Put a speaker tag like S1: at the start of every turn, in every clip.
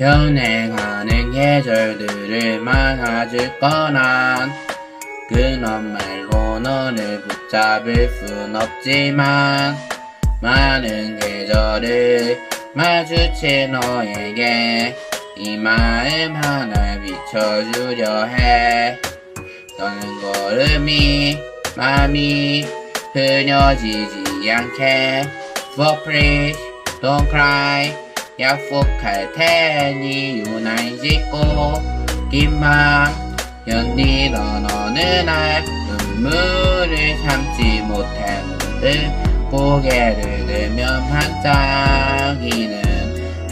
S1: 변해가는 계절들을 막아줄 거난 그런 말로 너를 붙잡을 순 없지만 많은 계절을 마주친 너에게 이 마음 하나 비춰주려 해. 너는 걸음이 마음이 흐려지지 않게. For please don't cry 약속할 테니 유난히 짓고 긴맘 견디던 어느 날 눈물을 참지 문득 고개를 들면 반짝이는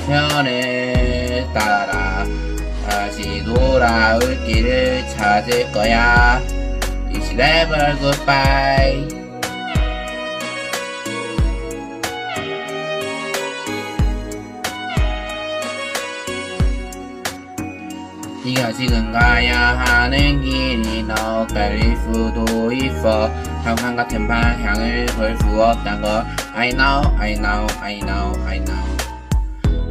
S1: 별을 따라 다시 돌아올 길을 찾을 거야. It's never 네가 지금 가야 하는 길이 너 엇갈릴 수도 있어. 항상 같은 방향을 볼 수 없단 걸. I know, I know, I know, I know.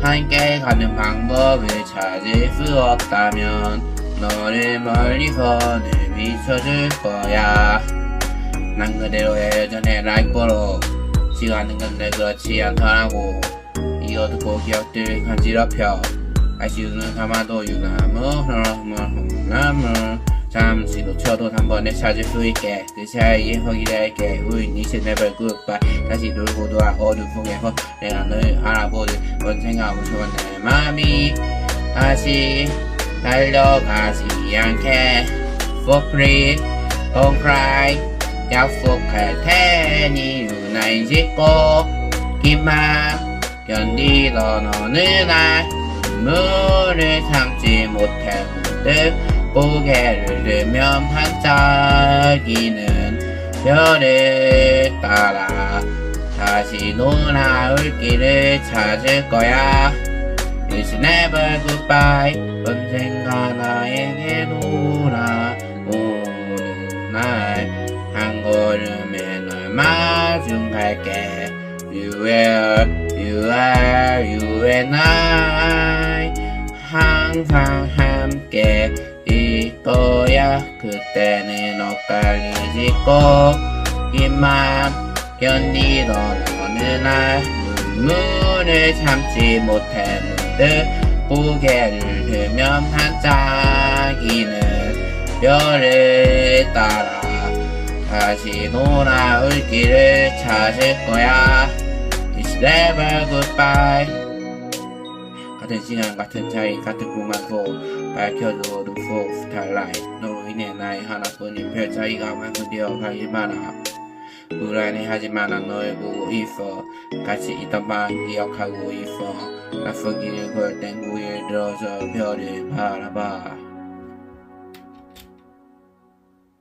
S1: 함께 가는 방법을 찾을 수 없다면 너를 멀리서 늘 비춰줄 거야. 난 그대로의 여전의 라이브로 시간은 근데 그렇지 않더라고. 이거 듣고 기억들 간지럽혀 아쉬움은 담아도 유나무 흐르무흐르무 잠시 놓쳐도 한 번에 찾을 수 있게 그 사이에 우린 이제 never goodbye 다시 돌아 어둠 속에서 내가 널 알아보듯 언젠가 무서운 내 맘이 다시 달려가지 않게 For free don't cry 약속할 테니 유난히 짓고 긴맘 견디던 어느 날 눈물을 참지 못해 문득 고개를 들면 반짝이는 별을 따라 다시 돌아올 길을 찾을 거야. It's never goodbye. 언젠가 나에게 돌아오는 날. 한 걸음에 널 마중할게. You are, you are, you and I 항상 함께 일 거야 그때는 엇갈리지 꼭이만 견디던 어느 날 눈물을 참지 못해 문득 고개를 들면 반짝이는 별을 따라 다시 돌아올 길을 찾을 거야. It's never goodbye 같은 시간 같은 자리 같은 공간소 밝혀줘 어둠 속 스타라이트. 너로 인해 나의 하나뿐인 별 차이가 완성되어 가길 바라. 불안해하지만 난 너를 보고 있어. 같이 있던 밤 기억하고 있어. 낯선 길을 걸땐 고개를 들어서 별을 바라봐